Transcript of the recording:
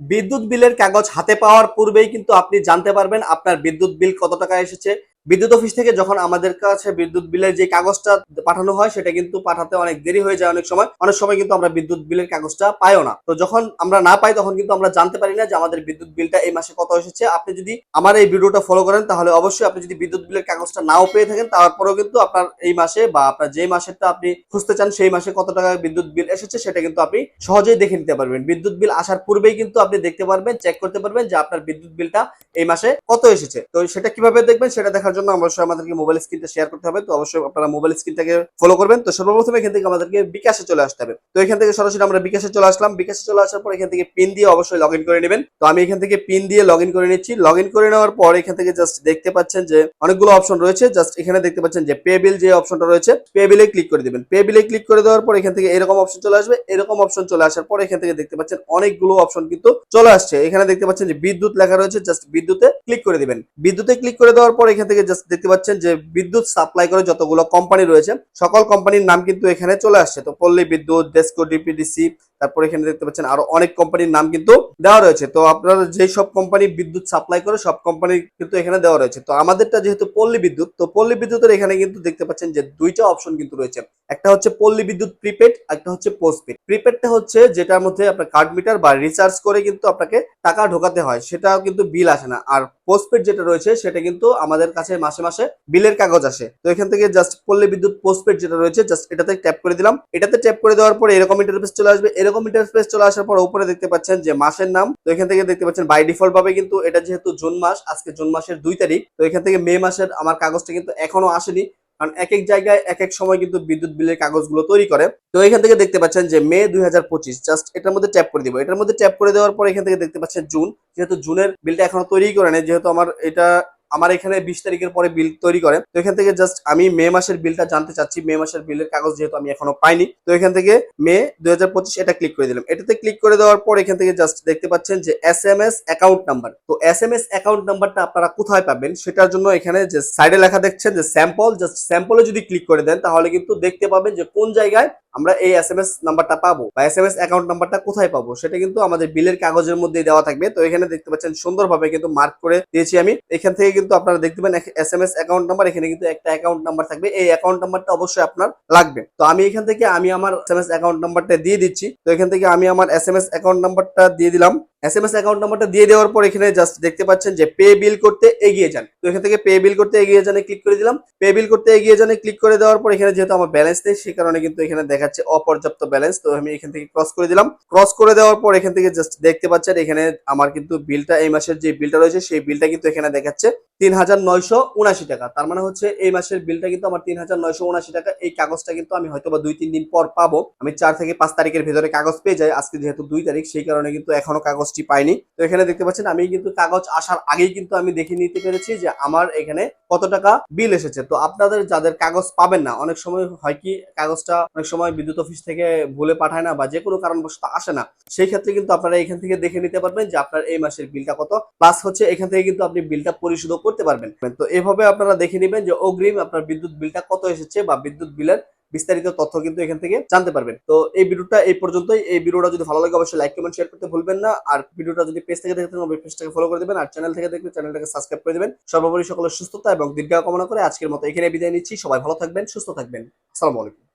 বিদ্যুৎ বিলের কাগজ হাতে পাওয়ার পূর্বেই কিন্তু আপনি জানতে পারবেন আপনার বিদ্যুৎ বিল কত টাকা এসেছে। বিদ্যুৎ অফিস থেকে যখন আমাদের কাছে বিদ্যুৎ বিলের যে কাগজটা পাঠানো হয়, সেটা কিন্তু পাঠাতে অনেক দেরি হয়ে যায় অনেক সময়। অনেক সময় কিন্তু আমরা বিদ্যুৎ বিলের কাগজটা পাইও না। তো যখন আমরা না পাই, তখন কিন্তু আমরা জানতে পারি না যে আমাদের বিদ্যুৎ বিলটা এই মাসে কত এসেছে। আপনি যদি আমার এই ভিডিওটা ফলো করেন, তাহলে অবশ্যই আপনি যদি বিদ্যুৎ বিলের কাগজটা নাও পেয়ে থাকেন, তারপরেও কিন্তু আপনার এই মাসে বা আপনার যে মাসেরটা আপনি খুঁজতে চান, সেই মাসে কত টাকা বিদ্যুৎ বিল এসেছে, সেটা কিন্তু আপনি সহজেই দেখে নিতে পারবেন। বিদ্যুৎ বিল আসার পূর্বেই কিন্তু আপনি দেখতে পারবেন চেক করতে পারবেন যে আপনার বিদ্যুৎ বিলটা এই মাসে কত এসেছে। তো সেটা কীভাবে দেখবেন, সেটা দেখার জন্য অবশ্যই আমাদেরকে মোবাইল স্ক্রিনটা শেয়ার করতে হবে। তো অবশ্যই আপনারা মোবাইল স্ক্রিনটাকে ফলো করবেন। তো সর্বপ্রথম এখান থেকে আমাদেরকে বিকাশে চলে আসতে হবে। তো এখান থেকে সরাসরি আমরা বিকাশে চলে আসলাম। বিকাশে চলে আসার পর এখান থেকে পিন দিয়ে অবশ্যই লগ করে নেবেন। তো আমি এখান থেকে পিন দিয়ে লগ করে নিচ্ছি। লগ করে নেওয়ার পর এখান থেকে জাস্ট দেখতে পাচ্ছেন যে অনেকগুলো অপশন রয়েছে। জাস্ট এখানে দেখতে পাচ্ছেন যে পে বিল যে অপশনটা রয়েছে পে বিলে ক্লিক করে দিবেন। পে বিলে ক্লিক করে দেওয়ার পর এখান থেকে এরকম অপশন চলে আসবে। এরকম অপশন চলে আসার পর এখান থেকে দেখতে পাচ্ছেন অনেকগুলো অপশন কিন্তু চলে আসছে। এখানে দেখতে পাচ্ছেন যে বিদ্যুৎ লেখা রয়েছে। জাস্ট বিদ্যুতে ক্লিক করে দিবেন। বিদ্যুতে ক্লিক করে দেওয়ার পর এখান থেকে দেখতে পাচ্ছেন যে বিদ্যুৎ সাপ্লাই করে যতগুলো কোম্পানি রয়েছে, সকল কোম্পানির নাম কিন্তু এখানে চলে আসছে। তো পল্লী বিদ্যুৎ ডেস্কো ডিপিডিসি তারপর এখানে দেখতে পাচ্ছেন আরও অনেক কোম্পানির নাম কিন্তু দেওয়া রয়েছে। তো আপনারা যে সব কোম্পানি বিদ্যুৎ সাপ্লাই করে, সব কোম্পানি কিন্তু এখানে দেওয়া রয়েছে। তো আমাদেরটা যেহেতু পল্লী বিদ্যুৎ, তো পল্লী বিদ্যুতের এখানে কিন্তু দেখতে পাচ্ছেন যে দুইটা অপশন কিন্তু রয়েছে। একটা হচ্ছে পল্লী বিদ্যুৎ প্রিপেড একটা হচ্ছে পোস্টপেড প্রিপেডটা হচ্ছে যেটার মধ্যে আপনার কার্ড মিটার বা রিচার্জ করে কিন্তু আপনাকে টাকা ঢোকাতে হয়, সেটাও কিন্তু বিল আসে না। আর পোস্টপেড যেটা রয়েছে, সেটা কিন্তু আমাদের কাছে মাসে মাসে বিলের কাগজ আসে। তো এখান থেকে জাস্ট পল্লী বিদ্যুৎ পোস্টপেড যেটা রয়েছে জাস্ট এটাতে ট্যাপ করে দিলাম। এটাতে ট্যাপ করে দেওয়ার পর এরকম ইন্টারফেস চলে আসবে এরকম ইন্টারফেস চলে আসার পর উপরে দেখতে পাচ্ছেন যে মাসের নাম। তো এখান থেকে দেখতে পাচ্ছেন বাই ডিফল্ট ভাবে কিন্তু এটা যেহেতু জুন মাস, আজকে জুন মাসের দুই তারিখ, তো এখান থেকে মে মাসের আমার কাগজটা কিন্তু এখনও আসেনি। কারণ এক এক জায়গায় এক এক সময় কিন্তু বিদ্যুৎ বিলের কাগজগুলো তৈরি করে। তো এখান থেকে দেখতে পাচ্ছেন যে মে দুই হাজার পঁচিশ জাস্ট এটার মধ্যে ট্যাপ করে দিব। এটার মধ্যে ট্যাপ করে দেওয়ার পর এখান থেকে দেখতে পাচ্ছেন জুন, যেহেতু জুনের বিলটা এখনও তৈরি করে নেই, যেহেতু আমার এটা আমার এখানে বিশ তারিখের পরে বিল তৈরি করে। তো এখান থেকে জাস্ট আমি মে মাসের বিলটা জানতে চাচ্ছি। মে মাসের বিলের কাগজ যেহেতু আমি এখনও পাইনি, তো এখান থেকে মে দু হাজার পঁচিশ এটা ক্লিক করে দিলাম। এটাতে ক্লিক করে দেওয়ার পর এখান থেকে জাস্ট দেখতে পাচ্ছেন যে S M S account number তো এস এম এস অ্যাকাউন্ট নাম্বারটা আপনারা কোথায় পাবেন সেটার জন্য এখানে যে সাইডে লেখা দেখছেন যে স্যাম্পল জাস্ট স্যাম্পলে যদি ক্লিক করে দেন তাহলে কিন্তু দেখতে পাবেন যে কোন জায়গায় আমরা এই এস এম এস নাম্বারটা পাবো বা এস এম এস অ্যাকাউন্ট নাম্বারটা কোথায় পাবো সেটা কিন্তু আমাদের বিলের কাগজের মধ্যেই দেওয়া থাকবে। তো এখানে দেখতে পাচ্ছেন সুন্দরভাবে কিন্তু মার্ক করে দিয়েছি আমি। এখান থেকে কিন্তু আপনারা দেখতে পাবেন S M S account number এখানে কিন্তু একটা অ্যাকাউন্ট নাম্বার থাকবে। এই অ্যাকাউন্ট নাম্বারটা অবশ্যই আপনার লাগবে। তো আমি এখান থেকে আমি আমার এস এম এস অ্যাকাউন্ট নাম্বারটা দিয়ে দিচ্ছি। তো এখান থেকে আমি আমার এস এম এস অ্যাকাউন্ট নাম্বারটা দিয়ে দিলাম। এস এম এস অ্যাকাউন্ট নাম্বারটা দিয়ে দেওয়ার পর এখানে জাস্ট দেখতে পাচ্ছেন যে পে বিল করতে এগিয়ে যান। তো এখান থেকে পে বিল করতে এগিয়ে যানে ক্লিক করে দিলাম। পে বিল করতে এগিয়ে যানে ক্লিক করে দেওয়ার পর এখানে যেহেতু আমার ব্যালেন্স নেই সেই কারণে কিন্তু এখানে দেখাচ্ছে অপর্যাপ্ত ব্যালেন্স তো আমি এখান থেকে ক্রস করে দিলাম। ক্রস করে দেওয়ার পর এখান থেকে জাস্ট দেখতে পাচ্ছেন এখানে আমার কিন্তু বিলটা এই মাসের যে বিলটা রয়েছে, সেই বিলটা কিন্তু এখানে দেখাচ্ছে। তিন হাজার নয়শো উনাশি টাকা। তার মানে হচ্ছে এই মাসের বিলটা কিন্তু আমার তিন হাজার নয়শো উনাশি টাকা। এই কাগজটা কিন্তু আমি হয়তো বা দুই, তিন দিন পর পাবো। আমি চার থেকে পাঁচ তারিখের ভেতরে কাগজ পেয়ে যাই। আজকে যেহেতু দুই তারিখ, সেই কারণে কিন্তু এখনও কাগজটি পাইনি। তো এখানে দেখতে পাচ্ছেন আমি কিন্তু কাগজ আসার আগেই কিন্তু আমি দেখে নিতে পেরেছি যে আমার এখানে কত টাকা বিল এসেছে। তো আপনাদের যাদের কাগজ পাবেন না, অনেক সময় হয় কি, কাগজটা অনেক সময় বিদ্যুৎ অফিস থেকে ভুলে পাঠায় না বা যে কোনো কারণবশত আসে না। সেই ক্ষেত্রে কিন্তু আপনারা এখান থেকে দেখে নিতে পারবেন যে আপনার এই মাসের বিলটা কত। প্লাস হচ্ছে এখান থেকে কিন্তু আপনি বিলটা পরিশোধ করতে পারবেন। তো এভাবে আপনারা দেখে নেবেন যে অগ্রিম আপনার বিদ্যুৎ বিলটা কত এসেছে বা বিদ্যুৎ বিলের বিস্তারিত তথ্য কিন্তু এখান থেকে জানতে পারবেন। তো এই ভিডিওটা এই পর্যন্তই। এই ভিডিওটা যদি ভালো লাগে অবশ্যই লাইক কমেন্ট শেয়ার করতে ভুলবেন না। আর ভিডিওটা যদি পেজ থেকে দেখতে থাকেন পেজটাকে ফলো করে দেবেন। আর চ্যানেল থেকে দেখলে চ্যানেলটাকে সাবস্ক্রাইব করে দেবেন। সর্বোপরি সকলের সুস্থতা এবং দীর্ঘ কামনা করে আজকের মতো এখানে বিদায় নিচ্ছি। সবাই ভালো থাকবেন, সুস্থ থাকবেন। আসসালামু আলাইকুম।